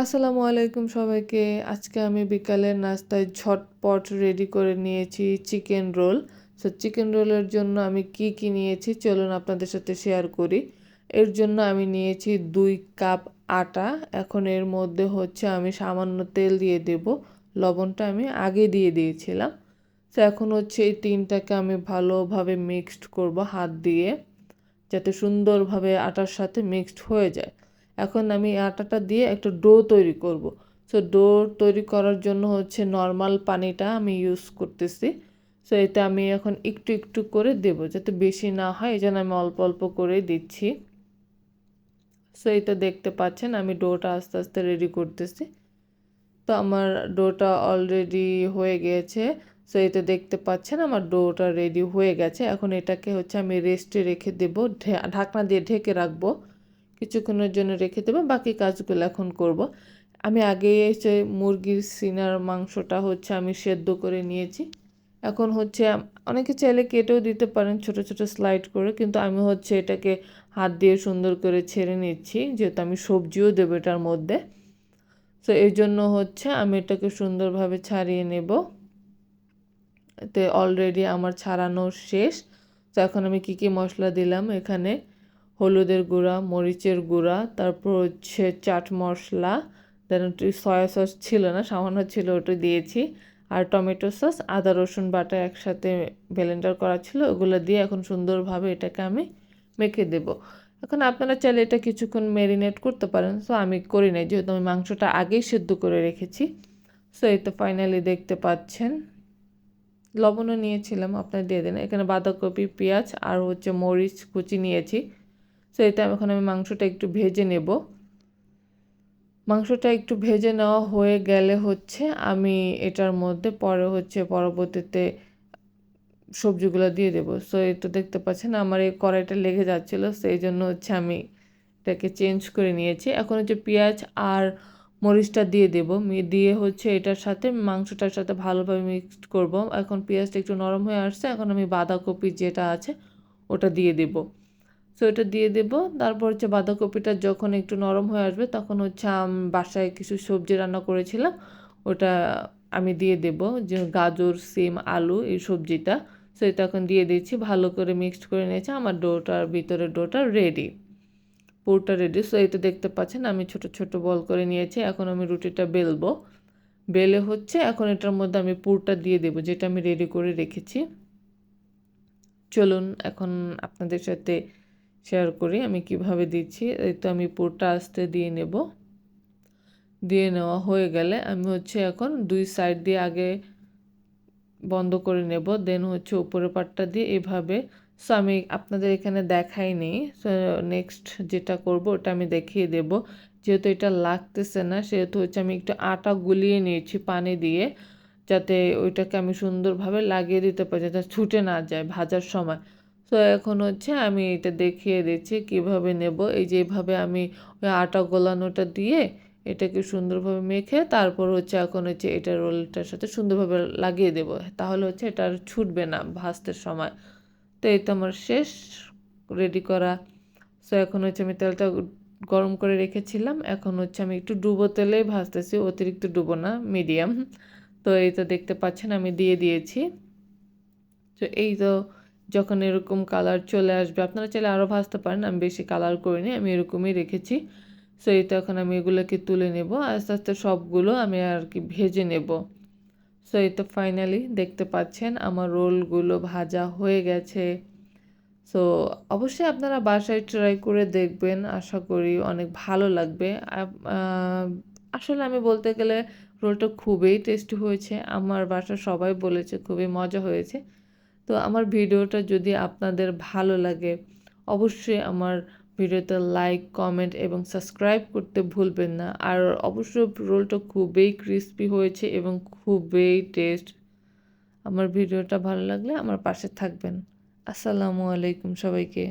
আসসালামু আলাইকুম সবাইকে। আজকে আমি বিকালের নাস্তায় ঝটপট রেডি করে নিয়েছি চিকেন রোল সো চিকেন রোলের জন্য আমি কি কি নিয়েছি চলুন আপনাদের সাথে শেয়ার করি। এর জন্য আমি নিয়েছি দুই কাপ আটা। এখন এর মধ্যে হচ্ছে আমি সামান্য তেল দিয়ে দেব। লবণটা আমি আগে দিয়ে দিয়েছিলাম। তো এখন হচ্ছে এই তিনটাকে আমি ভালোভাবে মিক্সড করব হাত দিয়ে। যাতে সুন্দরভাবে আটার সাথে মিক্সড হয়ে যায়। এখন আমি আটাটা দিয়ে একটা ডো তৈরি করব। সো ডো তৈরি করার জন্য হচ্ছে নর্মাল পানিটা আমি ইউজ করতেছি। সো এটা আমি এখন একটু একটু করে দেব যাতে বেশি না হয়, এই জন্য আমি অল্প অল্প করে দিচ্ছি। সো এটা দেখতে পাচ্ছেন আমি ডোটা আস্তে আস্তে রেডি করতেছি। তো আমার ডোটা অলরেডি হয়ে গিয়েছে সো এটা দেখতে পাচ্ছেন আমার ডোটা রেডি হয়ে গেছে। এখন এটাকে হচ্ছে আমি রেস্টে রেখে দেব ঢাকনা দিয়ে ঢেকে রাখব। কিছুক্ষণের জন্য রেখে দেবো, বাকি কাজগুলো এখন করব। আমি আগে এসে মুরগির সিনার মাংসটা হচ্ছে আমি সেদ্ধ করে নিয়েছি। এখন হচ্ছে অনেকে চাইলে কেটেও দিতে পারেন ছোট ছোট স্লাইড করে, কিন্তু আমি হচ্ছে এটাকে হাত দিয়ে সুন্দর করে ছেড়ে নিচ্ছি, যেহেতু আমি সবজিও দেবো এটার মধ্যে। তো এই জন্য হচ্ছে আমি এটাকে সুন্দরভাবে ছাড়িয়ে নেব। তো অলরেডি আমার ছাড়ানো শেষ। তো এখন আমি কি কি মশলা দিলাম এখানে? হলুদের গুঁড়া, মরিচের গুঁড়া, তারপর হচ্ছে chaat masala, then soya sauce ছিল না, সামান্য ছিল ওটা দিয়েছি, আর টমেটো সস, আদা, রসুন বাটা একসাথে ব্লেন্ডার করা ছিল, ওগুলো দিয়ে এখন সুন্দরভাবে এটাকে আমি মেখে দেব। এখন আপনারা চাইলে এটা কিছুক্ষণ ম্যারিনেট করতে পারেন সো আমি করি নাই, যেহেতু আমি মাংসটা আগেই সেদ্ধ করে রেখেছি। সো এই তো ফাইনালি দেখতে পাচ্ছেন। লবণও নিয়েছিলাম, আপনার দিয়ে দেন। এখানে বাঁধাকপি, পেঁয়াজ, আর হচ্ছে মরিচ কুচি নিয়েছি। সো এটা এখন আমি মাংসটা একটু ভেজে নেব। মাংসটা একটু ভেজে নেওয়া হয়ে গেলে হচ্ছে আমি এটার মধ্যে পরে হচ্ছে পরবর্তীতে সবজিগুলো দিয়ে দেবো। সো এই তো দেখতে পাচ্ছেন আমার এই কড়াইটা লেগে যাচ্ছিল সেই জন্য হচ্ছে আমি এটাকে চেঞ্জ করে নিয়েছি। এখন হচ্ছে পেঁয়াজ আর মরিচটা দিয়ে দেব। দিয়ে হচ্ছে এটার সাথে মাংসটার সাথে ভালোভাবে মিক্সড করব। এখন পেঁয়াজটা একটু নরম হয়ে আসছে, এখন আমি বাঁধাকপি যেটা আছে ওটা দিয়ে দেবো। সো এটা দিয়ে দেব। তারপর হচ্ছে বাঁধাকপিটা যখন একটু নরম হয়ে আসবে, তখন হচ্ছে বাসায় কিছু সবজি রান্না করেছিলাম। ওটা আমি দিয়ে দেব। যে গাজর, সিম, আলু এই সবজিটা। সো এটা এখন দিয়ে দিচ্ছি। ভালো করে মিক্সড করে নিয়েছে। আমার ডোটার ভিতরে ডোটা রেডি পুরটা রেডি সো এটা দেখতে পাচ্ছেন, আমি ছোট ছোট বল করে নিয়েছি। এখন আমি রুটিটা বেলবো। বেলে হচ্ছে, এখন এটার মধ্যে আমি পুরটা দিয়ে দেব, যেটা আমি রেডি করে রেখেছি। চলুন, এখন আপনাদের সাথে শেয়ার করি, আমি কীভাবে দিচ্ছি, এই তো আমি পুরটা আস্তে দিয়ে নেব। দিয়ে নেওয়া হয়ে গেলে আমি হচ্ছে এখন দুই সাইড দিয়ে আগে বন্ধ করে নেব দেন হচ্ছে উপরের পাটটা দিয়ে এভাবে। সো আমি আপনাদের এখানে দেখাইনি সো নেক্সট যেটা করব, ওটা আমি দেখিয়ে দেব। যেহেতু এটা লাগতেছে না, সেহেতু হচ্ছে আমি একটু আটা গুলিয়ে নিয়েছি পানি দিয়ে, যাতে ওইটাকে আমি সুন্দরভাবে লাগিয়ে দিতে পারি, যাতে ছুটে না যায় ভাজার সময়। তো এখন হচ্ছে আমি এটা দেখিয়ে দিচ্ছি কীভাবে নেব। এই যে আমি ওই আটা গোলানোটা দিয়ে এটাকে সুন্দরভাবে মেখে তারপর হচ্ছে এখন হচ্ছে এটা রোলটার সাথে সুন্দরভাবে লাগিয়ে দেব। তাহলে হচ্ছে এটা আর ছুটবে না ভাজতে সময়। তো এই তো আমার শেষ রেডি করা। সো এখন হচ্ছে আমি তেলটা গরম করে রেখেছিলাম। এখন হচ্ছে আমি একটু ডুবো তেলে ভাজতেছি, অতিরিক্ত ডুবো না, মিডিয়াম। তো এই তো দেখতে পাচ্ছেন আমি দিয়ে দিয়েছি। তো এই তো যখন এরকম কালার চলে আসবে, আপনারা চাইলে আরও ভাজতে পারেন, আমি বেশি কালার করিনি আমি এরকমই রেখেছি। সো এই তো এখন আমি এগুলোকে তুলে নেব, আস্তে আস্তে সবগুলো আমি আর কি ভেজে নেব। সো এই তো ফাইনালি দেখতে পাচ্ছেন আমার রোলগুলো ভাজা হয়ে গেছে। সো অবশ্যই আপনারা বাসায় ট্রাই করে দেখবেন, আশা করি অনেক ভালো লাগবে। আসলে আমি বলতে গেলে রোলটা খুবই টেস্টি হয়েছে, আমার বাসা সবাই বলেছে খুবই মজা হয়েছে। তো আমার ভিডিওটা যদি আপনাদের ভালো লাগে, অবশ্যই আমার ভিডিওতে লাইক কমেন্ট এবং সাবস্ক্রাইব করতে ভুলবেন না। আর অবশ্য রোলটা খুবই ক্রিস্পি হয়েছে এবং খুবই টেস্ট আমার ভিডিওটা ভালো লাগলে আমার পাশে থাকবেন। আসসালামু আলাইকুম সবাইকে।